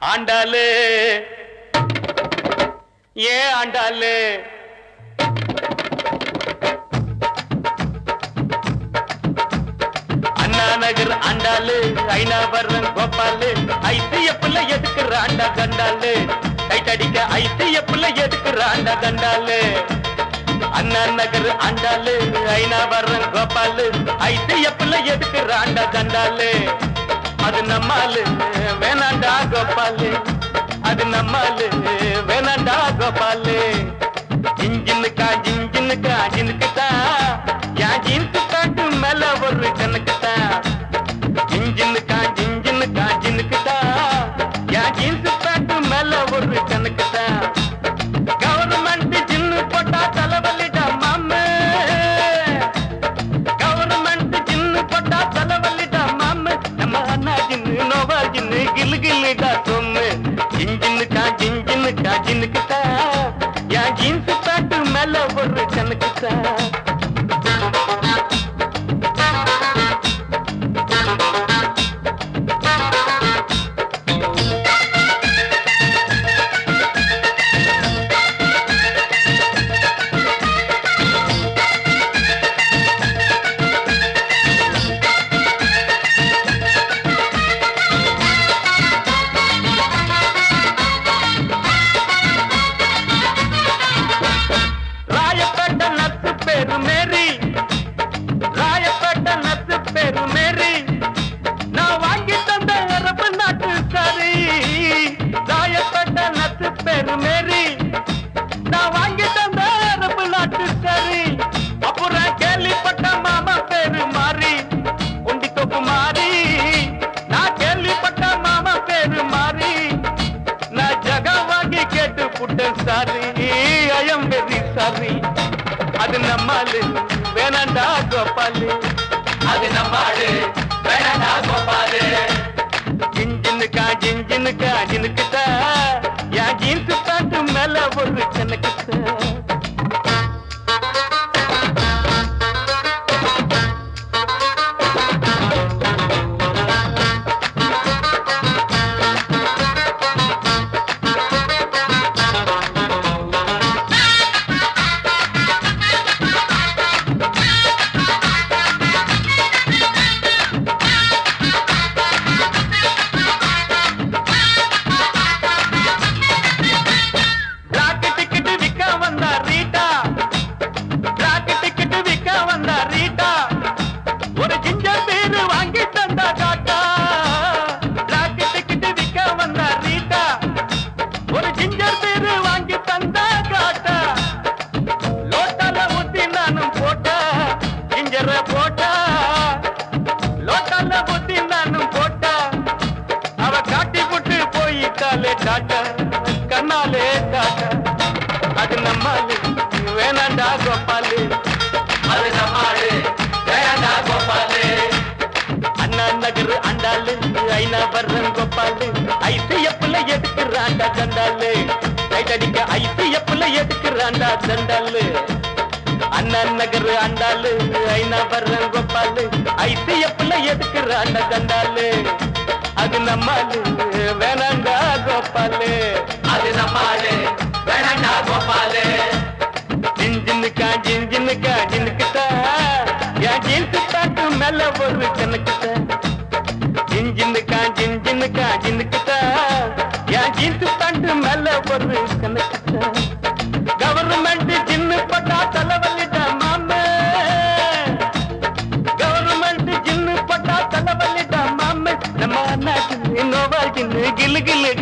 ஆண்டாளு. ஏன் ஆண்டாளு. அண்ணா நகர் ஆண்டாளு ஐநாவரம் கோபாலு. பிள்ளை எதுக்குற ஆண்டா கண்டாளு? கைட்டடிக்க பிள்ளை எதுக்குற ஆண்டா கண்டாளு? அண்ணா நகர் ஆண்டாளு ஐநாவரம் கோபாலு ஐசிஎஃப்ல எதுக்குற ஆண்டா தண்டாலு அது நம்மாலு வேணாண்டா கோபாலு. அது நம்மாலு வேணாண்டா கோபாலு. இன்ஜினுக்கா ஜின்ஜினுக்கா ஜினுக்குதா என் ஜீன்ஸ் பேண்ட் மேல ஒரு கணக்குதா இன்ஜினுக்கா ஜின்ஜினுக்கா ஜினுக்குதா என் ஜீன்ஸ் பேண்ட் மேல ஒரு கணக்குதா ஜின்னு கிலு கிலுடா சொம்மு இன்ஜினுக்கா ஜின்ஜினுக்கா என் ஜீன்ஸ் பேண்ட் மேல ஒரு கணக்குதா ராயப்பேட்ட பெருமேறி. நான் வாங்கி தந்த அரபு நாட்டு சரி. அப்புறம் கேள்விப்பட்ட மாமா பேரு மாறி. உண்டி தொப்பு மாறி. நான் கேள்விப்பட்ட மாமா பேரு மாறி. நான் ஜக வாங்கி கேட்டு புட்டேன் சாரி. I'm very sorry. அது நம்மாலு வேணாண்டா கோபாலு. அது நம்மாலு வேணாண்டா கோபாலு. எதுக்குறாண்டா சண்டாலு லைட் அடிக்க ஐசிஎஃப்ல எதுக்குறாண்டா சண்டாலு அண்ணா நகர் அண்டாலு ஐநா வர்றன் கோபாலு. ஐசிஎஃப்ல எதுக்குறாண்டா சண்டாலு அது நம்மாலு வேணாண்டா கோபாலு. அது நம்மாலு ஜின்ஜினுக்கா ஜினுக்குதா என் ஜீன்ஸ் பேண்ட் மேல ஒரு கணக்குதா கவர்மெண்ட் ஜின்னு பட்டா தலைவலிடா மாம. கவர்மெண்ட் ஜின்னு பட்டா தலைவலிடா மாம. நம்ம அண்ணா ஜின்னு நோவா ஜின்னு கிலு கிலு